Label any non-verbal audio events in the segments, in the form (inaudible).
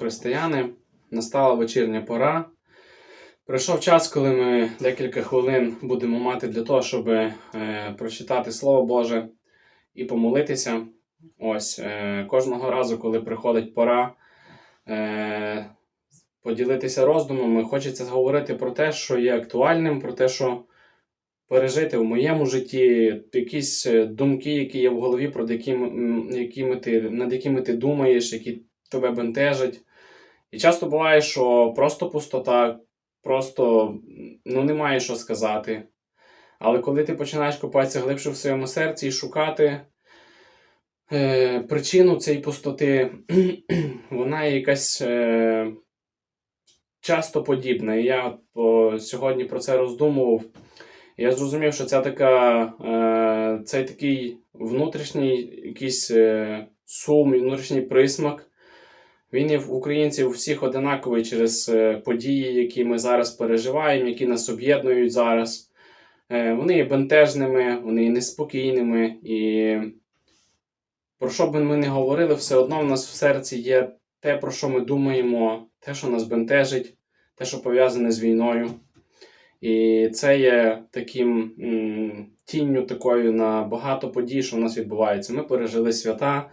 Християни! Настала вечірня пора. Прийшов час, коли ми декілька хвилин будемо мати для того, щоб е, прочитати Слово Боже і помолитися. Ось е, кожного разу, коли приходить пора е, поділитися роздумами, хочеться говорити про те, що є актуальним, про те, що пережити в моєму житті якісь е, думки, які є в голові, про які, якими ти, над якими ти думаєш, які тебе бентежать. І часто буває, що просто пустота, просто ну, немає що сказати. Але коли ти починаєш копатися глибше в своєму серці і шукати е, причину цієї пустоти, (clears throat) вона є якась е, часто подібна. І я по, сьогодні про це роздумував. Я зрозумів, що це така, е, цей такий внутрішній якийсь е, сум, внутрішній присмак. Він є в українців всіх одинаковий через е, події, які ми зараз переживаємо, які нас об'єднують зараз. Е, Вони є бентежними, вони є неспокійними. І про що би ми не говорили, все одно в нас в серці є те, про що ми думаємо, те, що нас бентежить, те, що пов'язане з війною. І це є таким м, тінню такою на багато подій, що в нас відбувається. Ми пережили свята.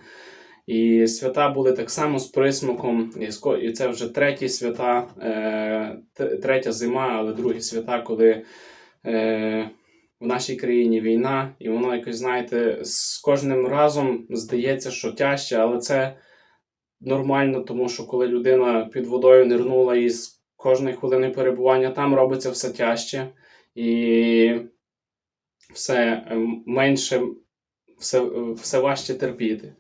І свята були так само з присмаком, і це вже треті свята, е, третя зима, але другі свята, коли е, в нашій країні війна, і воно якось, знаєте, з кожним разом здається, що тяжче, але це нормально, тому що коли людина під водою нирнула і з кожної хвилини перебування там робиться все тяжче, і все менше, все, все важче терпіти.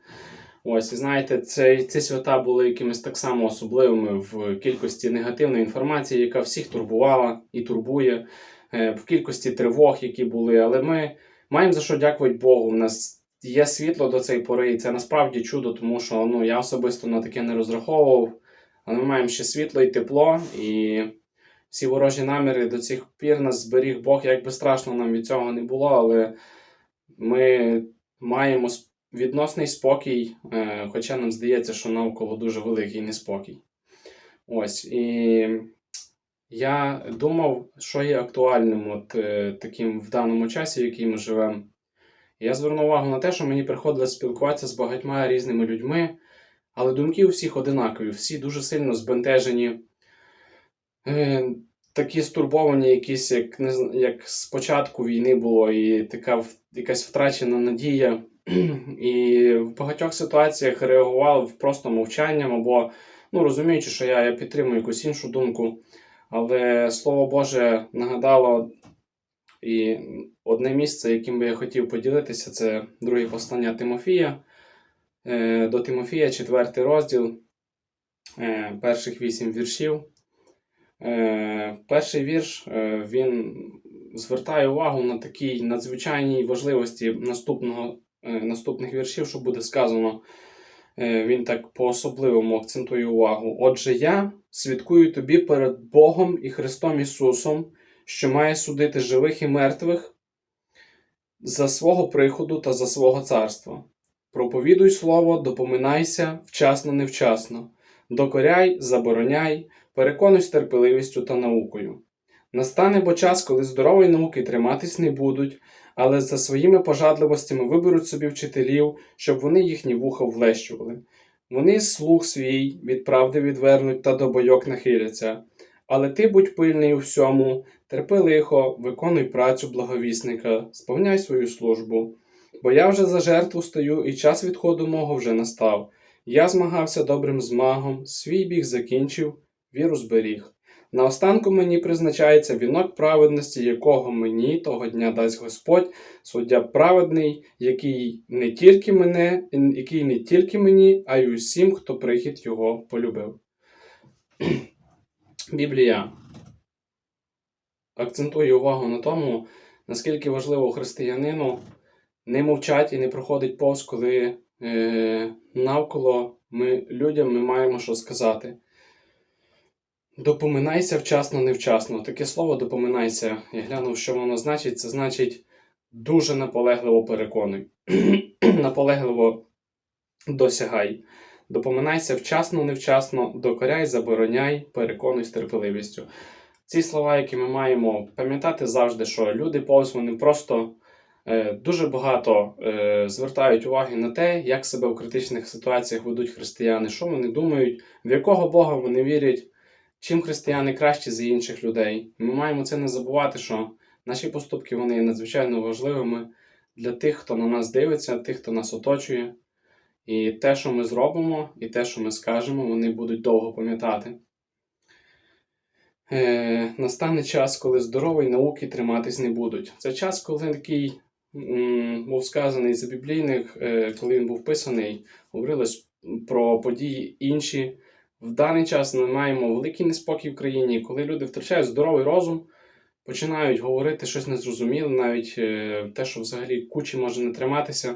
Ось, і знаєте, це, ці свята були якимись так само особливими в кількості негативної інформації, яка всіх турбувала і турбує, е, в кількості тривог, які були. Але ми маємо за що дякувати Богу. У нас є світло до цієї пори, і це насправді чудо, тому що ну, я особисто на таке не розраховував. Але ми маємо ще світло і тепло, і всі ворожі наміри до цих пір нас зберіг Бог. Як би страшно нам від цього не було, але ми маємо відносний спокій, е, хоча нам здається, що навколо дуже великий неспокій. Ось. І я думав, що є актуальним от, е, таким в даному часі, в який ми живемо. Я звернув увагу на те, що мені приходилось спілкуватися з багатьма різними людьми, але думки у всіх одинакові, всі дуже сильно збентежені, е, такі стурбовані, якісь, як, не, як з війни було, і така якась втрачена надія. (clears throat) І в багатьох ситуаціях реагував просто мовчанням або ну, розуміючи, що я, я підтримую якусь іншу думку. Але Слово Боже нагадало і одне місце, яким би я хотів поділитися, це друге послання Тимофія. Е, До Тимофія, четвертий розділ, е, перших вісім віршів. Е, Перший вірш він звертає увагу на такій надзвичайній важливості наступного, наступних віршів, що буде сказано. Е, Він так по-особливому акцентує увагу. Отже, я свідкую тобі перед Богом і Христом Ісусом, що має судити живих і мертвих за свого приходу та за свого царства. Проповідуй слово, допоминайся вчасно невчасно, докоряй, забороняй, переконуй з терпеливістю та наукою. Настане бо час, коли здорової науки триматись не будуть, але за своїми пожадливостями виберуть собі вчителів, щоб вони їхні вуха влещували. Вони слух свій від правди відвернуть та до бойок нахиляться. Але ти будь пильний у всьому, терпи лихо, виконуй працю благовісника, сповняй свою службу. Бо я вже за жертву стою, і час відходу мого вже настав. Я змагався добрим змагом, свій біг закінчив, віру зберіг. Наостанку мені призначається вінок праведності, якого мені того дня дасть Господь, суддя праведний, який не тільки мене, який не тільки мені, а й усім, хто прихід його полюбив. (clears throat) Біблія акцентує увагу на тому, наскільки важливо християнину не мовчать і не проходить повз, коли е, навколо ми, людям ми маємо що сказати. Допоминайся вчасно, невчасно. Таке слово допоминайся. Я глянув, що воно значить. Це значить дуже наполегливо переконуй. (clears throat) наполегливо досягай. Допоминайся вчасно, невчасно, докоряй, забороняй, переконуй з терпеливістю. Ці слова, які ми маємо пам'ятати завжди, що люди повз вони просто е, дуже багато е, звертають уваги на те, як себе в критичних ситуаціях ведуть християни, що вони думають, в якого Бога вони вірять, чим християни кращі за інших людей. Ми маємо це не забувати, що наші поступки вони є надзвичайно важливими для тих, хто на нас дивиться, тих, хто нас оточує. І те, що ми зробимо, і те, що ми скажемо, вони будуть довго пам'ятати. Е, настане час, коли здорової науки триматись не будуть. Це час, коли такий м, був сказаний з біблійних, е, коли він був писаний, говорилось про події інші. В даний час ми маємо великий неспокій в країні, коли люди втрачають здоровий розум, починають говорити щось незрозуміле, навіть е, те, що взагалі кучі може не триматися.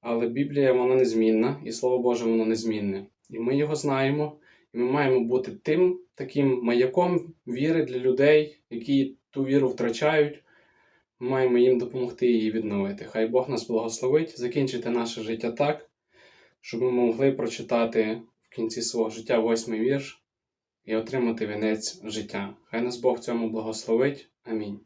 Але Біблія вона незмінна, і Слово Боже, воно незмінне. І ми його знаємо, і ми маємо бути тим таким маяком віри для людей, які ту віру втрачають. Ми маємо їм допомогти її відновити. Хай Бог нас благословить, закінчити наше життя так, щоб ми могли прочитати в кінці свого життя восьмий вірш і отримати вінець життя. Хай нас Бог цьому благословить. Амінь.